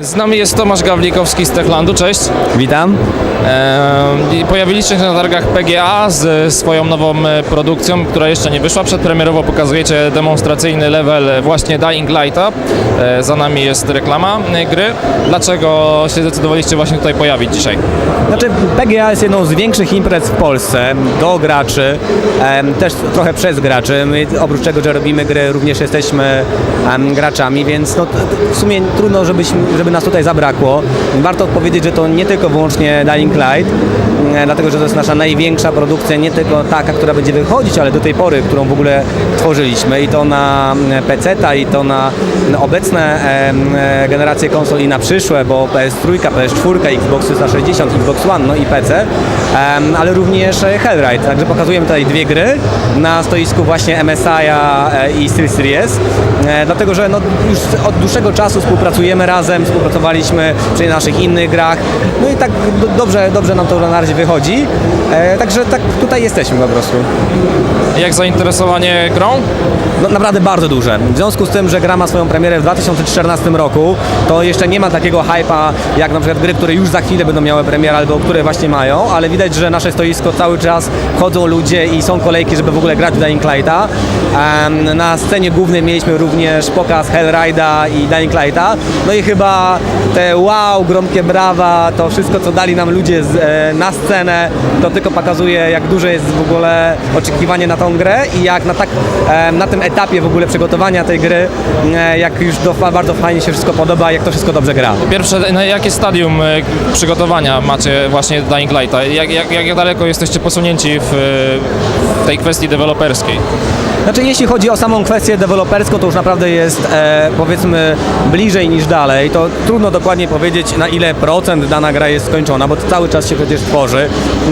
Z nami jest Tomasz Gawlikowski z Techlandu, cześć. Witam. Eee, Pojawiliście się na targach PGA z swoją nową e, produkcją, która jeszcze nie wyszła. Przedpremierowo pokazujecie demonstracyjny level właśnie Dying Lighta. E, Za nami jest reklama e, gry. Dlaczego się zdecydowaliście właśnie tutaj pojawić dzisiaj? Znaczy PGA jest jedną z większych imprez w Polsce do graczy, em, też trochę przez graczy. My oprócz tego, że robimy gry, również jesteśmy em, graczami, więc no, w sumie trudno, żebyśmy, żeby nas tutaj zabrakło. Warto powiedzieć, że to nie tylko wyłącznie Dying Light, m, dlatego że to jest nasza największa produkcja, nie tylko taka, która będzie wychodzić, ale do tej pory, którą w ogóle tworzyliśmy i to na PC-ta i to na na obecne e, generacje konsol i na przyszłe, bo PS3, PS4, Xbox 360, Xbox One, no i PC, ale również e, Hellride. Także pokazujemy tutaj dwie gry na stoisku właśnie MSI-a i SteelSeries, e, dlatego że no, już od dłuższego czasu współpracujemy razem, współpracowaliśmy przy naszych innych grach, no i tak do, dobrze, dobrze nam to na razie wychodzi, e, także tak tutaj jesteśmy po prostu. Jak zainteresowanie grą? No, naprawdę bardzo duże. W związku z tym, że gra ma swoją premierę w 2014 roku, to jeszcze nie ma takiego hypa jak na przykład gry, które już za chwilę będą miały premierę albo które właśnie mają, ale widać, że nasze stoisko cały czas chodzą ludzie i są kolejki, żeby w ogóle grać w Dying Lighta. Na scenie głównej mieliśmy również pokaz Hellride'a i Dying Lighta. No i chyba te wow, gromkie brawa, to wszystko co dali nam ludzie z, e, na scenę, to tylko pokazuje jak duże jest w ogóle oczekiwanie na tą grę i jak na, tak, e, na tym etapie w ogóle przygotowania tej gry, e, jak już do, bardzo fajnie się wszystko podoba, jak to wszystko dobrze gra. Pierwsze, na jakie stadium e, przygotowania macie właśnie Dying Lighta? Jak, jak, jak daleko jesteście posunięci w, w tej kwestii deweloperskiej? Znaczy jeśli chodzi o samą kwestię deweloperską, to już naprawdę jest e, powiedzmy bliżej niż dalej. To trudno dokładnie powiedzieć na ile procent dana gra jest skończona, bo to cały czas się przecież tworzy.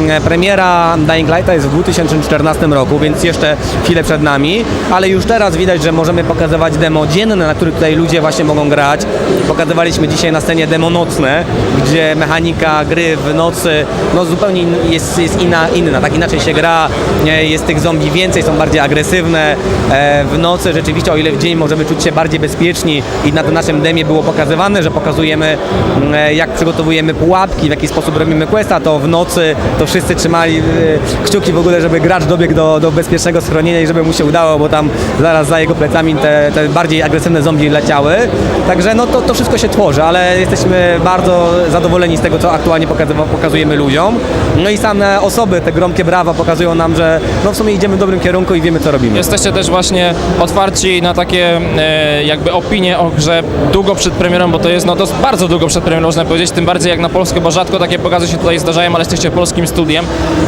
E, premiera Dying Lighta jest w 2014 roku, więc jeszcze chwilę przed nami, ale już teraz widać, że możemy pokazywać demo dzienne, na których tutaj ludzie właśnie mogą grać. Pokazywaliśmy dzisiaj na scenie demo nocne, gdzie mechanika gry w nocy no zupełnie jest, jest inna, inna, tak inaczej się gra, jest tych zombie więcej, są bardziej agresywne. E, w nocy rzeczywiście, o ile w dzień możemy czuć się bardziej bezpieczni i na tym naszym demie było pokazywane, że pokazujemy mm, e, jak przygotowujemy pułapki, w jaki sposób robimy questa, to w nocy to wszyscy trzymali e, kciuki w ogóle, żeby gracz dobiegł do, do bezpiecznego schronienia i żeby mu się udało, bo tam zaraz za jego plecami te, te bardziej agresywne zombie leciały. Także no to, to wszystko się tworzy, ale jesteśmy bardzo zadowoleni z tego, co aktualnie pokazujemy ludziom. No i same osoby, te gromkie brawa pokazują nam, że no w sumie idziemy w dobrym kierunku i wiemy, co robimy. Jesteście też właśnie otwarci na takie e, jakby opinie o grze długo przed premierą, bo to jest no to jest bardzo długo przed premierą można powiedzieć, tym bardziej jak na Polskę, bo rzadko takie pokazy się tutaj zdarzają, ale jesteście polskim studiem.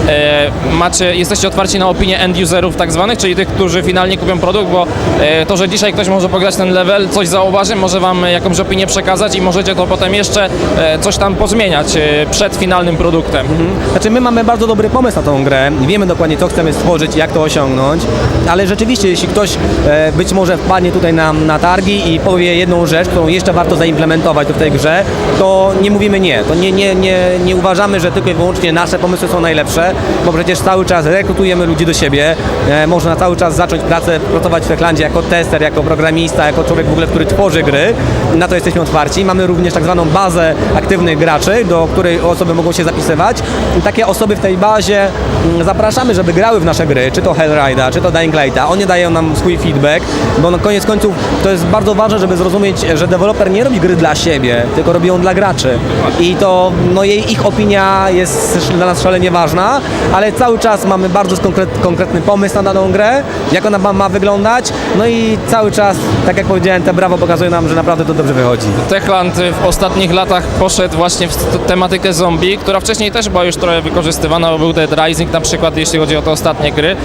E, macie, jesteście otwarci na opinie end userów tak zwanych, czyli tych, którzy finalnie kupią produkt, bo e, to, że dzisiaj ktoś może pograć ten level, coś zauważy, może wam jakąś opinię przekazać i możecie to potem jeszcze e, coś tam pozmieniać e, przed finalnym produktem. Znaczy my mamy bardzo dobry pomysł na tą grę, wiemy dokładnie co chcemy stworzyć, jak to osiągnąć, ale rzeczywiście jeśli ktoś e, być może wpadnie tutaj na targi i powie jedną rzecz, którą jeszcze warto zaimplementować w tej grze, to nie mówimy nie. To nie, nie, nie, nie uważamy, że tylko i wyłącznie nasze pomysły są najlepsze, bo przecież cały czas rekrutujemy ludzi do siebie, e, można cały czas zacząć pracę, pracować w Techlandzie jako tester, jako programista, jako człowiek w ogóle, który tworzy gry. Na to jesteśmy otwarci. Mamy również tak zwaną bazę aktywnych graczy, do której osoby mogą się zapisywać. I takie osoby w tej bazie mm, zapraszamy, żeby grały w nasze gry, czy to Hellride'a, czy to Dying Lighta. Oni dają nam swój feedback, bo na koniec końców to jest bardzo ważne, żeby zrozumieć, że deweloper nie robi gry dla siebie, tylko robi dla graczy. I to no, jej, ich opinia jest dla nas szalenie ważna, ale cały czas mamy bardzo konkret, konkretny pomysł na daną grę, jak ona ma, ma wyglądać, no i cały czas, tak jak powiedziałem, te brawo pokazuje nam, że naprawdę to dobrze wychodzi. Techland w ostatnich latach poszedł właśnie w tematykę zombie, która wcześniej też była już trochę wykorzystywana, bo był Dead Rising na przykład, jeśli chodzi o te ostatnie gry.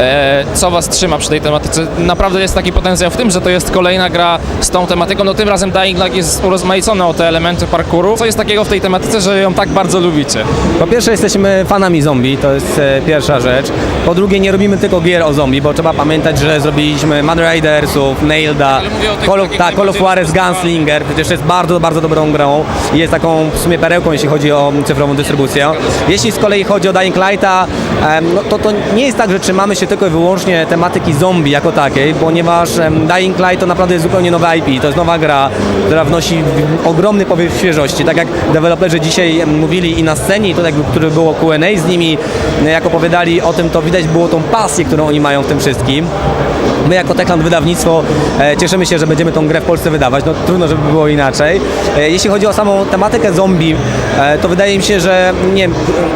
E, co Was trzyma przy tej tematyce? Naprawdę jest taki potencjał w tym, że to jest kolejna gra z tą tematyką, no tym razem Dying Light jest urozmaicony o te elementy parkouru. Co jest takiego w tej tematyce, że ją tak bardzo lubicie? Po pierwsze jesteśmy fanami zombie, to jest e, pierwsza rzecz. Po drugie nie robimy tylko gier o zombie, bo trzeba pamiętać, że zrobiliśmy Mad Ridersów, Nailda, mówię o tych Call of, takich tak, Call of najbardziej Juarez Gunslinger, przecież jest bardzo, bardzo dobrą grą i jest taką w sumie perełką, jeśli chodzi o cyfrową dystrybucję. Jeśli z kolei chodzi o Dying Lighta, em, no to to nie jest tak, że trzymamy się tylko i wyłącznie tematyki zombie jako takiej, ponieważ em, Dying Light to naprawdę jest zupełnie nowa IP, to jest nowa gra, która wnosi ogromny powiew świeżości. Tak jak deweloperzy dzisiaj mówili i na scenie, i to jakby, które było Q&A z nimi, jak opowiadali o tym, to widać było tą pasję, którą oni mają w tym wszystkim. My jako Techland Wydawnictwo e, cieszymy się, że będziemy tą grę w Polsce wydawać. No trudno, żeby było inaczej. E, jeśli chodzi o samą tematykę zombie, e, to wydaje mi się, że nie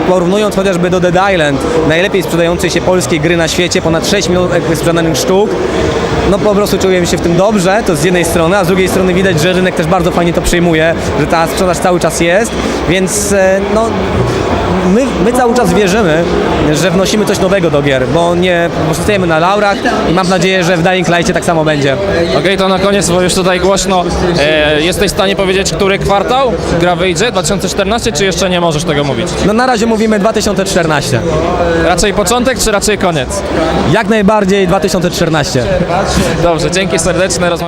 porównując chociażby do Dead Island, najlepiej sprzedającej się polskiej gry na świecie, ponad 6 milionów sprzedanych sztuk, no po prostu czujemy się w tym dobrze, to z jednej strony, a z drugiej strony widać, że rynek też bardzo fajnie to przyjmuje, że ta sprzedaż cały czas jest, więc e, no my, my cały czas wierzymy, że wnosimy coś nowego do gier, bo nie pozostajemy na laurach i mam nadzieję, że w Dying Light'cie tak samo będzie. Okej, to na koniec, bo już tutaj głośno. E, jesteś w stanie powiedzieć, który kwartał gra wyjdzie? 2014, czy jeszcze nie możesz tego mówić? No na razie mówimy 2014. Raczej początek, czy raczej koniec? Jak najbardziej 2014. Dobrze, dzięki serdeczne. Rozmawiamy